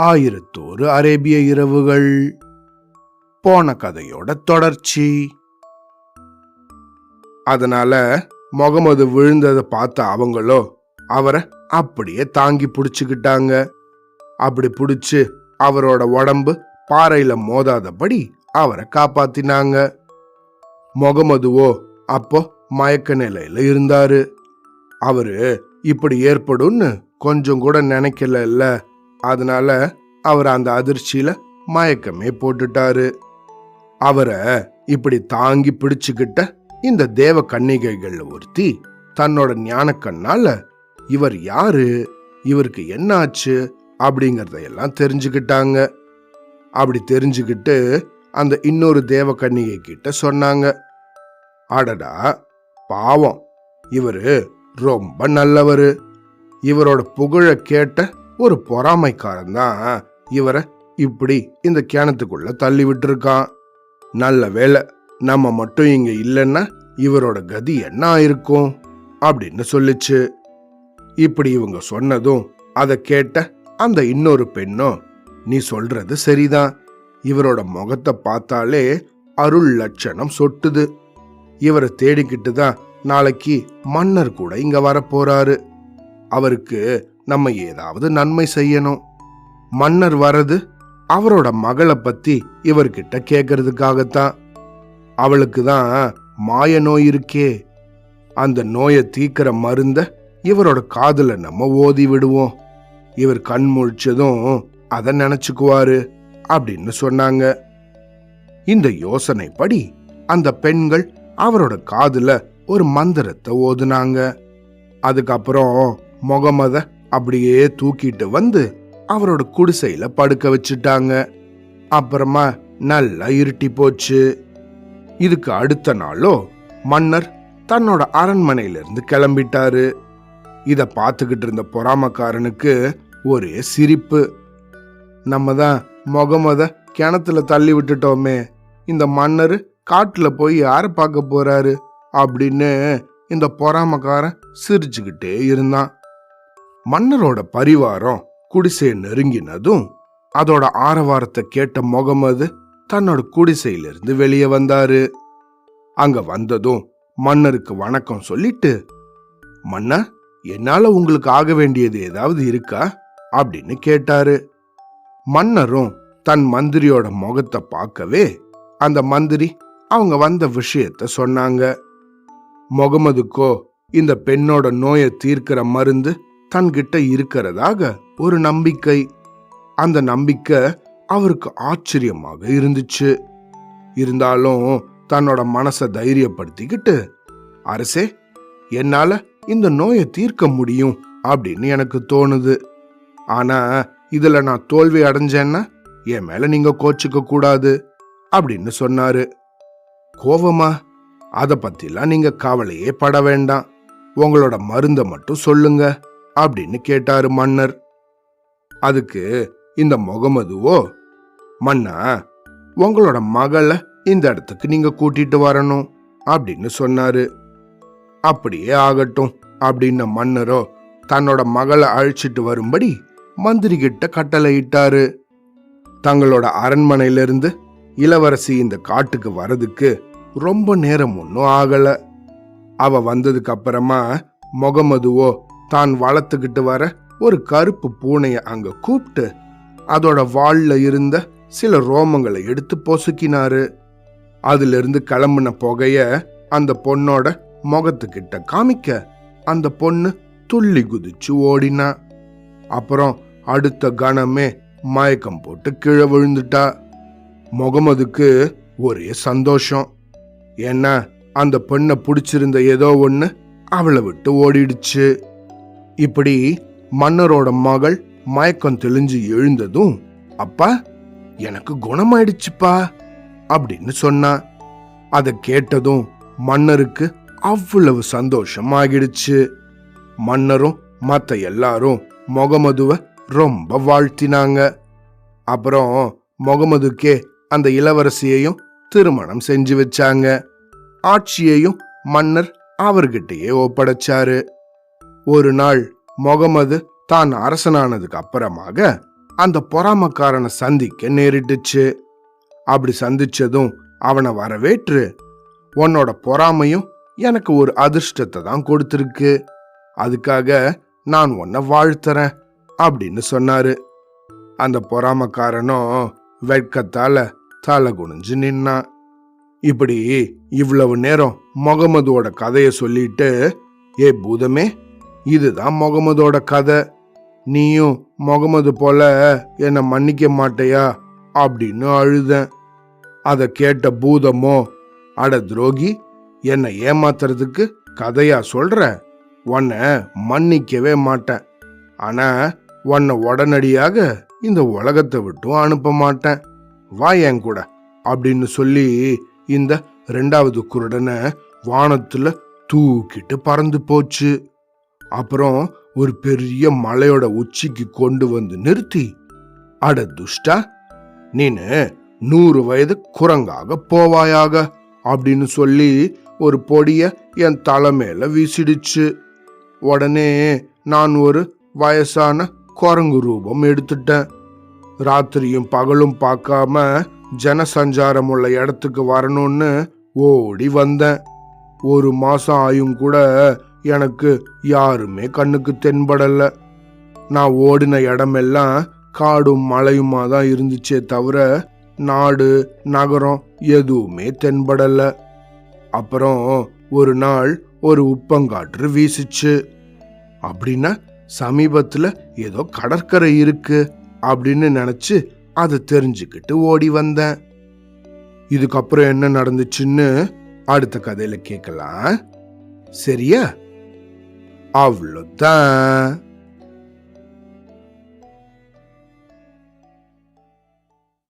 ஆயிரத்தோரு அரேபிய இரவுகள். போன கதையோட தொடர்ச்சி. அதனால முகமது விழுந்ததை பார்த்த அவங்களோ அவரை அப்படியே தாங்கி பிடிச்சுக்கிட்டாங்க. அப்படி பிடிச்சு அவரோட உடம்பு பாறையில மோதாதபடி அவரை காப்பாத்தினாங்க. முகமதுவோ அப்போ மயக்க நிலையில இருந்தாரு. அவரு இப்படி ஏற்படும்னு கொஞ்சம் கூட நினைக்கல அதனால அவர் அந்த அதிர்ச்சியில மயக்கமே போட்டுட்டாரு. அவரை இப்படி தாங்கி பிடிச்சுக்கிட்ட இந்த தேவ கன்னிகைகள் ஒருத்தி தன்னோட ஞான கண்ணால இவர் யாரு இவருக்கு என்ன ஆச்சு அப்படிங்கறதையெல்லாம் தெரிஞ்சுக்கிட்டாங்க. அப்படி தெரிஞ்சுக்கிட்டு அந்த இன்னொரு தேவ கன்னிகை கிட்ட சொன்னாங்க. அடடா பாவம். இவரு ரொம்ப நல்லவர். இவரோட புகழ கேட்ட ஒரு பொறாமைக்காரன் தான். இவரை இப்படி இந்த கிணத்துக்குள்ள தள்ளி விட்டுருக்கான். நல்ல வேளை நம்ம மட்டும் இங்க இல்லைன்னா இவரோட கதி என்ன ஆயிருக்கும்? அப்படின்னு சொல்லிச்சு. இப்படி இவங்க சொன்னதும் அதை கேட்ட அந்த இன்னொரு பெண்ணும் நீ சொல்றது சரிதான். இவரோட முகத்தை பார்த்தாலே அருள் லட்சணம் சொட்டுது. இவரை தேடிக்கிட்டு தான் நாளைக்கு மன்னர் கூட இங்க வரப்போறாரு. அவருக்கு நம்ம ஏதாவது நன்மை செய்யணும். மன்னர் வர்றது அவரோட மகளை பத்தி இவர்கிட்ட கேட்கறதுக்காகத்தான் அவளுக்கு தான் மாய நோய் இருக்கே. அந்த நோயை தீக்கிற மருந்த இவரோட காதுல நம்ம ஓதி விடுவோம். இவர் கண் முழிச்சதும் அதை நினைச்சுக்குவாரு அப்படின்னு சொன்னாங்க. இந்த யோசனைப்படி அந்த பெண்கள் அவரோட காதுல ஒரு மந்திரத்தை ஓதுனாங்க. அதுக்கப்புறம் முகமத அப்படியே தூக்கிட்டு வந்து அவரோட குடிசையில படுக்க வச்சுட்டாங்க. அப்புறமா நல்லா இருட்டி போச்சு. இதுக்கு அடுத்த நாளோ மன்னர் தன்னோட அரண்மனையிலிருந்து கிளம்பிட்டாரு. இத பார்த்துக்கிட்டு இருந்த பொறாமக்காரனுக்கு ஒரே சிரிப்பு. நம்ம தான் முகமத கிணத்துல தள்ளி விட்டுட்டோமே. இந்த மன்னர் காட்டுல போய் யாரை பார்க்க போறாரு? அப்படின்னு இந்த பொறாமக்காரன் சிரிச்சுக்கிட்டே இருந்தான். மன்னரோட பரிவாரம் குடிசையை நெருங்கினதும் அதோட ஆரவாரத்தை கேட்ட முகமது தன்னோட குடிசையிலிருந்து வெளியே வந்தாரு. அங்க வந்ததும் மன்னருக்கு வணக்கம் சொல்லிட்டு மன்னா என்னால உங்களுக்கு ஆக வேண்டியது ஏதாவது இருக்கா? அப்படின்னு கேட்டாரு. மன்னரும் தன் மந்திரியோட முகத்தை பார்க்கவே அந்த மந்திரி அவங்க வந்த விஷயத்த சொன்னாங்க. முகமதுக்கோ இந்த பெண்ணோட நோயை தீர்க்கிற மருந்து தன்கிட்ட இருக்கிறதாக ஒரு நம்பிக்கை. அந்த நம்பிக்கை அவருக்கு ஆச்சரியமாக இருந்துச்சு. இருந்தாலும் தன்னோட மனசை தைரியப்படுத்திக்கிட்டு அரசே என்னால இந்த நோயை தீர்க்க முடியும் அப்படின்னு எனக்கு தோணுது. ஆனா இதுல நான் தோல்வி அடைஞ்சேன்னா என் மேல நீங்க கோச்சுக்க கூடாது அப்படின்னு சொன்னாரு. கோவமா? அதை பத்திலாம் நீங்க கவலையே பட வேண்டாம். உங்களோட மருந்தை மட்டும் சொல்லுங்க அப்படின்னு கேட்டாரு மன்னர். அதுக்கு இந்த முகமதுவோ மன்னா உங்களோட மகளை இந்த இடத்துக்கு நீங்க கூட்டிட்டு வரணும் அப்படின்னு சொன்னாரு. அப்படியே ஆகட்டும் அப்படின்ன மன்னரோ தன்னோட மகளை அழைச்சிட்டு வரும்படி மந்திரி கிட்ட கட்டளையிட்டாரு. தங்களோட அரண்மனையிலிருந்து இளவரசி இந்த காட்டுக்கு வரதுக்கு ரொம்ப நேரம் ஒன்றும் ஆகலை. அவ வந்ததுக்கு அப்புறமா முகமதுவோ தான் வளர்த்துக்கிட்டு வர ஒரு கருப்பு பூனையை அங்க கூப்பிட்டு அதோட வால்ல இருந்த சில ரோமங்களை எடுத்து பொசுக்கினாரு. அதுல இருந்து கிளம்புன புகைய அந்த பொண்ணோட முகத்துக்கிட்ட காமிக்க அந்த பொண்ணு துள்ளி குதிச்சு ஓடினா. அப்புறம் அடுத்த கணமே மயக்கம் போட்டு கீழே விழுந்துட்டா. முகமதுக்கு ஒரே சந்தோஷம். ஏன்னா அந்த பெண்ணை பிடிச்சிருந்த ஏதோ ஒண்ணு அவளை விட்டு ஓடிடுச்சு. இப்படி மன்னரோட மகள் மயக்கம் தெளிஞ்சு எழுந்ததும் அப்பா எனக்கு குணமாயிடுச்சுப்பா அப்படின்னு சொன்னா. அதை கேட்டதும் மன்னருக்கு அவ்வளவு சந்தோஷம் ஆகிடுச்சு மன்னரும் மற்ற எல்லாரும் முகமதுவை ரொம்ப வாழ்த்தினாங்க. அப்புறம் முகமதுக்கே அந்த இளவரசியையும் திருமணம் செஞ்சு வச்சாங்க. ஆட்சியையும் மன்னர் அவர்கிட்டயே ஒப்படைச்சாரு. ஒரு நாள் முகமது தான் அரசனானதுக்கு அப்புறமாக அந்த பொறாமக்காரனை சந்திக்க நேரிட்டுச்சு. அப்படி சந்திச்சதும் அவனை வரவேற்று உன்னோட பொறாமையும் எனக்கு ஒரு அதிர்ஷ்டத்தை தான் கொடுத்துருக்கு. அதுக்காக நான் உன்னை வாழ்த்துறேன் அப்படின்னு சொன்னாரு. அந்த பொறாமக்காரனும் வெட்கத்தால தலை குனிஞ்சு நின்னான். இப்படி இவ்வளவு நேரம் முகமதோட கதையை சொல்லிட்டு ஏ பூதமே இதுதான் முகமதோட கதை. நீயும் முகமது போல என்னை மன்னிக்க மாட்டையா? அப்படின்னு அழுதேன். அதை கேட்ட பூதமோ அட துரோகி என்னை ஏமாத்துறதுக்கு கதையா சொல்ற? உன்னை மன்னிக்கவே மாட்டேன். ஆனா உன்னை உடனடியாக இந்த உலகத்தை விட்டும் அனுப்ப மாட்டேன். வா என் கூட அப்படின்னு சொல்லி இந்த ரெண்டாவது குருடனை வானத்துல தூக்கிட்டு பறந்து போச்சு. அப்புறம் ஒரு பெரிய மலையோட உச்சிக்கு கொண்டு வந்து நிறுத்தி. அட துஷ்டா நீனு நூறு வயது குரங்காக போவாயாக அப்படின்னு சொல்லி ஒரு பொடிய என் தலை வீசிடுச்சு. உடனே நான் ஒரு வயசான குரங்கு ரூபம் எடுத்துட்டேன். ராத்திரியும் பகலும் பார்க்காம ஜனசஞ்சாரம் உள்ள இடத்துக்கு வரணும்னு ஓடி வந்தேன். ஒரு மாசம் ஆயும் கூட எனக்கு யாருமே கண்ணுக்கு தென்படல. நான் ஓடின இடமெல்லாம் காடும் மலையுமா தான் இருந்துச்சே தவிர நாடு நகரம் எதுவுமே தென்படல. அப்புறம் ஒரு நாள் ஒரு உப்பங்காற்று வீசிச்சு. அப்படின்னா சமீபத்துல ஏதோ கடற்கரை இருக்கு அப்படின்னு நினைச்சு அதை தெரிஞ்சுக்கிட்டு ஓடி வந்தேன். இதுக்கப்புறம் என்ன நடந்துச்சுன்னு அடுத்த கதையில கேட்கலாம். சரியா? அவ்வளோதான்